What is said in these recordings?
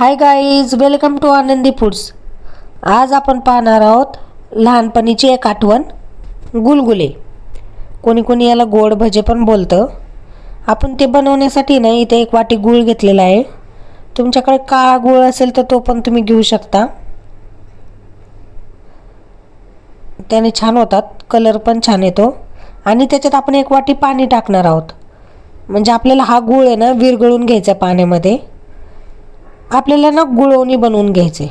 Hi guys welcome to Anandi foods आज आपण पाहणार आहोत लहानपणीची एक आठवण गुलगुले. कोणी कोणी याला गोड भजे पण बोलतं. आपण ते बनवण्यासाठी ना इथे एक वाटी गूळ घेतलेला आहे. तुमच्याकडे काळा गूळ असेल तर तो पण तुम्ही घेऊ शकता. त्याने छान होतात कलर पण छान येतो. आणि त्याच्यात आपण एक वाटी पाणी टाकणार आहोत. म्हणजे आपल्याला हा गूळ आहे ना विरघळून घ्यायचा पाण्यामध्ये. आपल्याला ना गुळवणी बनवून घ्यायचे.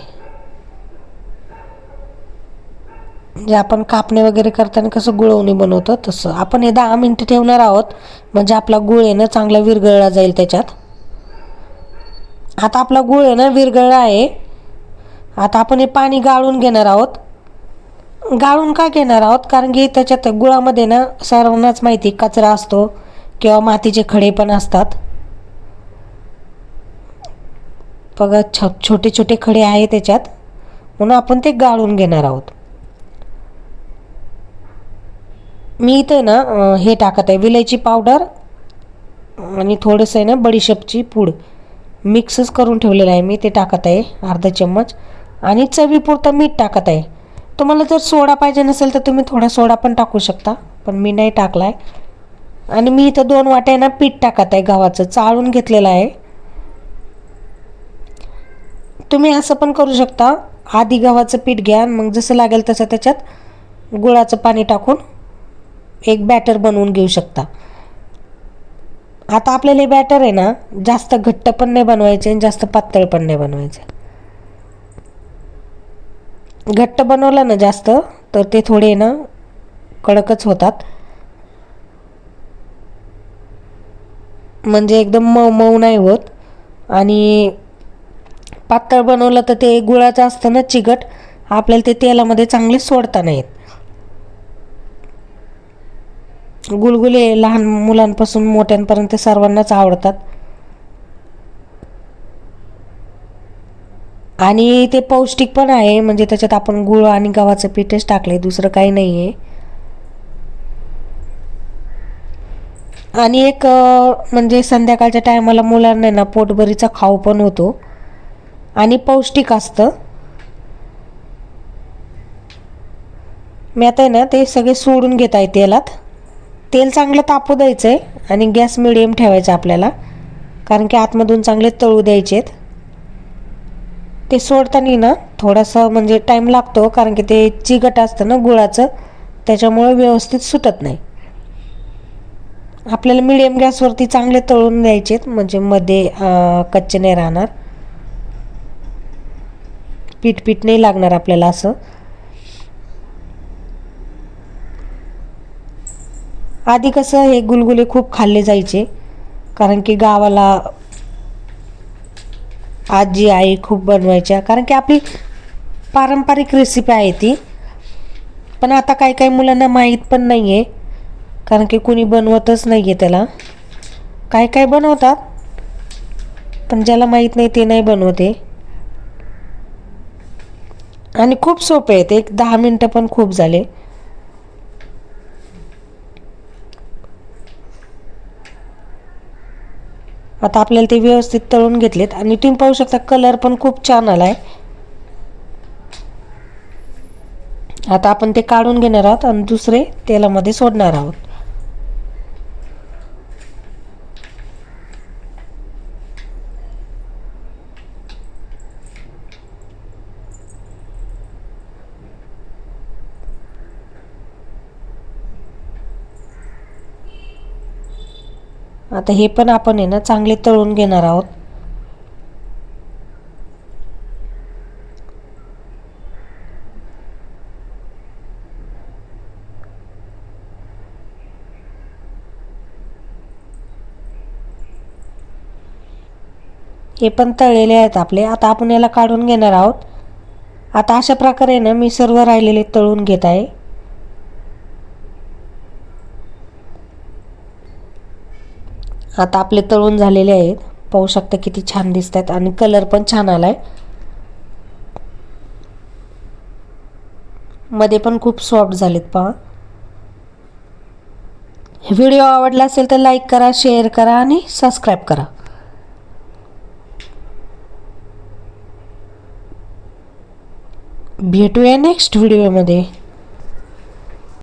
म्हणजे आपण कापणे वगैरे करताना कसं गुळवणी बनवतो तसं. आपण हे दहा मिनटं ठेवणार आहोत. म्हणजे आपला गुळ आहे ना चांगला विरगळला जाईल त्याच्यात. आता आपला गुळ आहे ना विरगळला आहे. आता आपण हे पाणी गाळून घेणार आहोत. गाळून का घेणार आहोत? कारण की त्याच्यात गुळामध्ये ना सर्वांनाच माहिती कचरा असतो किंवा मातीचे खडे पण असतात. बघा छ छोटे छोटे खडे आहे त्याच्यात. म्हणून आपण ते गाळून घेणार आहोत. मी इथं ना हे टाकत आहे विलायची पावडर आणि थोडंसं आहे ना बडीशेपची पूड. मिक्सच करून ठेवलेलं आहे मी ते टाकत आहे अर्धा चम्मच. आणि चवीपुरतं मीठ टाकत आहे. तुम्हाला जर सोडा पाहिजे नसेल तर तुम्ही थोडा सोडा पण टाकू शकता पण मी नाही टाकला आहे आणि मी इथं दोन वाट्या ना पीठ टाकत आहे गव्हाचं. चाळून घेतलेलं आहे. तुम्ही असं पण करू शकता. आधी गव्हाचं पीठ घ्या आणि मग जसं लागेल तसं त्याच्यात गुळाचं पाणी टाकून एक बॅटर बनवून घेऊ शकता. आता आपल्याला हे बॅटर आहे ना जास्त घट्ट पण नाही बनवायचे आणि जास्त पातळ पण नाही बनवायचे. घट्ट बनवलं ना जास्त तर ते थोडे ना कडकच होतात. म्हणजे एकदम मऊ मऊ नाही होत. आणि पातळ बनवलं तर ते गुळाचं असतं ना चिकट आपल्याला ते तेलामध्ये चांगले सोडता नाहीत गुलगुले लहान मुलांपासून मोठ्यांपर्यंत सर्वांनाच आवडतात. आणि ते पौष्टिक पण आहे म्हणजे त्याच्यात आपण गुळ आणि गव्हाचं पीठच टाकले दुसरं काही नाही आहे आणि एक म्हणजे संध्याकाळच्या टायमाला मुलांना ना पोटभरीचा खाऊ पण होतो. आणि पौष्टिक असतं. मी आता आहे ना ते सगळे सोडून घेत आहे तेलात. तेल चांगलं तापू द्यायचं आहे आणि गॅस मिडियम ठेवायचा आपल्याला. कारण की आतमधून चांगले तळू द्यायचे आहेत ते सोडताना ना थोडासा म्हणजे टाईम लागतो कारण की ते चिकट असतं ना गुळाचं. त्याच्यामुळे व्यवस्थित सुटत नाही. आपल्याला मिडियम गॅसवरती चांगले तळून द्यायचे आहेत म्हणजे मध्ये कच्चे नाही राहणार. पीठ पीठ नाही लागणार आपल्याला असं. आधी कसं हे गुलगुले खूप खाल्ले जायचे कारण की गावाला आजी आई खूप बनवायच्या कारण की आपली पारंपरिक रेसिपी आहे ती. पण आता काही काही मुलांना माहीत पण नाही आहे कारण की कुणी बनवतच नाही आहे त्याला. काय काय बनवतात पण ज्याला माहीत नाही ते नाही बनवते. आणि खूप सोपे आहेत. एक दहा मिनटं पण खूप झाले. आता आपल्याला ते व्यवस्थित तळून घेतलेत. आणि तुम्ही पाहू शकता कलर पण खूप छान आलाय. आता आपण ते काढून घेणार आहोत आणि दुसरे तेलामध्ये सोडणार आहोत. आता हे पण आपण आहे ना चांगले तळून घेणार आहोत. हे पण तळलेले आहेत आपले. आता आपण याला काढून घेणार आहोत. आता अशा प्रकारे ना मी सर्व राहिलेले तळून घेत आहे. आता आपले तळून झालेले आहेत. पाहू शकता किती छान दिसत आहेत आणि कलर पण छान आला आहे मध्ये पण खूप सॉफ्ट झालेत पहा. व्हिडिओ आवडला असेल तर लाईक करा शेअर करा आणि सबस्क्राईब करा. भेटूया नेक्स्ट व्हिडिओमध्ये